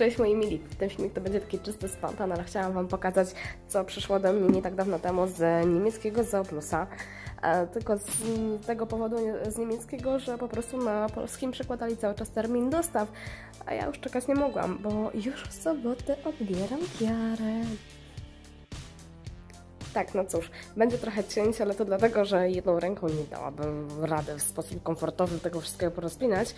Cześć moi mili, ten filmik to będzie taki czysty spontan, ale chciałam Wam pokazać, co przyszło do mnie nie tak dawno temu z niemieckiego Zooplusa. E, tylko z tego powodu, z niemieckiego, że po prostu na polskim przekładali cały czas termin dostaw, a ja już czekać nie mogłam, bo już w sobotę odbieram kiarę. Tak, no cóż, będzie trochę cięć, ale to dlatego, że jedną ręką nie dałabym rady w sposób komfortowy tego wszystkiego porozpinać.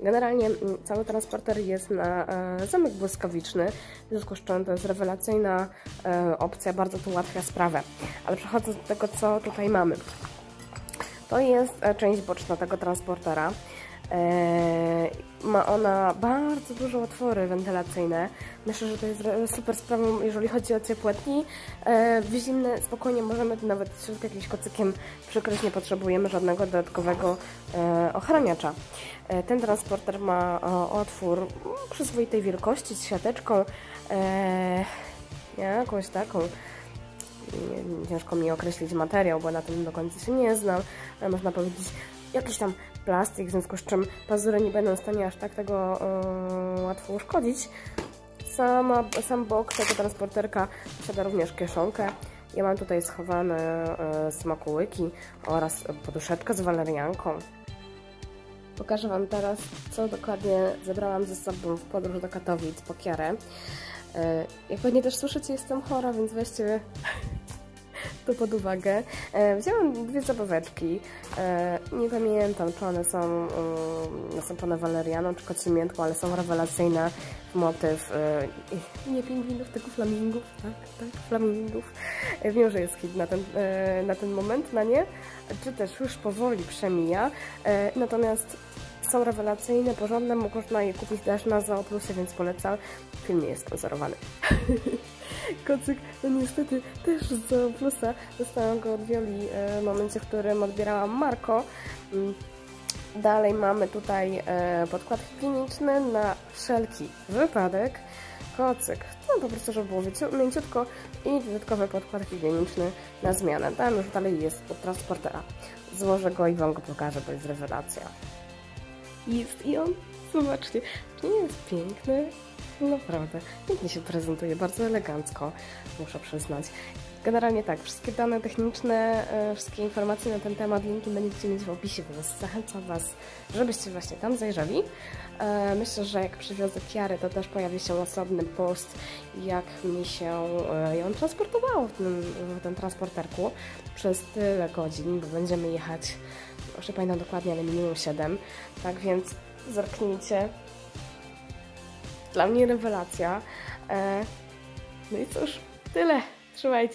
Generalnie mm, cały transporter jest na e, zamek błyskawiczny, w związku z czym to jest rewelacyjna e, opcja, bardzo tu ułatwia sprawę. Ale przechodząc do tego, co tutaj mamy. To jest e, część boczna tego transportera. E, ma ona bardzo duże otwory wentylacyjne. Myślę, że to jest super sprawą, jeżeli chodzi o ciepłe dni. E, w zimne spokojnie możemy nawet środek jakimś kocykiem przykryć, nie potrzebujemy żadnego dodatkowego ochraniacza. Ten transporter ma otwór przyzwoitej wielkości z siateczką, jakąś taką ciężko mi określić materiał, bo na tym do końca się nie znam, ale można powiedzieć jakiś tam plastik, w związku z czym pazury nie będą w stanie aż tak tego yy, łatwo uszkodzić. Sama, sam bok tego transporterka posiada również kieszonkę. Ja mam tutaj schowane yy, smakołyki oraz poduszeczkę z walerianką. Pokażę Wam teraz, co dokładnie zebrałam ze sobą w podróż do Katowic po Kiarę. Yy, jak pewnie też słyszycie, jestem chora, więc weźcie to pod uwagę. E, wzięłam dwie zabaweczki. E, nie pamiętam, czy one są nastąpione walerianą, czy kocimiętką, ale są rewelacyjne w motyw e, nie pingwinów, tylko flamingów, tak, tak, flamingów. Wiem, że jest hit na ten, na ten moment, na nie, czy też już powoli przemija. Natomiast są rewelacyjne, porządne, można je kupić też na Zooplusie, więc polecam. Film nie jest sponsorowany. Kocyk, no niestety też z Zooplusa dostałam go od Wioli e, w momencie, w którym odbierałam Marko. Mm. Dalej mamy tutaj e, podkład higieniczny na wszelki wypadek. Kocyk, no po prostu, żeby było mięciutko i dodatkowy podkład higieniczny na zmianę. Tam już dalej jest od transportera. Złożę go i Wam go pokażę, bo jest rewelacja. Jest i on, zobaczcie, nie jest piękny? Naprawdę, pięknie się prezentuje, bardzo elegancko, muszę przyznać. Generalnie tak, wszystkie dane techniczne, e, wszystkie informacje na ten temat, linki będziecie mieć w opisie, więc zachęcam Was, żebyście właśnie tam zajrzeli. E, myślę, że jak przywiozę Kiary, to też pojawi się osobny post, jak mi się e, ją transportowało w tym, w tym transporterku przez tyle godzin, bo będziemy jechać, już nie pamiętam dokładnie, ale minimum 7, tak więc zerknijcie, dla mnie rewelacja. E, no i cóż, tyle. Trzymajcie.